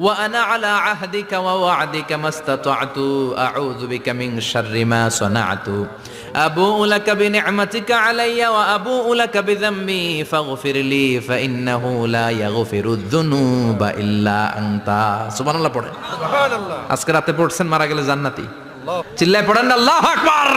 وأنا على عهدك ووعدك ما استطعت أعوذ بك من شر ما صنعت أبوء لك بنعمتك علي وأبوء لك بذنبي فاغفر لي فإنه لا يغفر الذنوب إلا أنت سبحان الله পড়েন আজকে রাতে পড়ছেন মারা গেলে জান্নাতি চিল্লায় পড়েন না আল্লাহু আকবার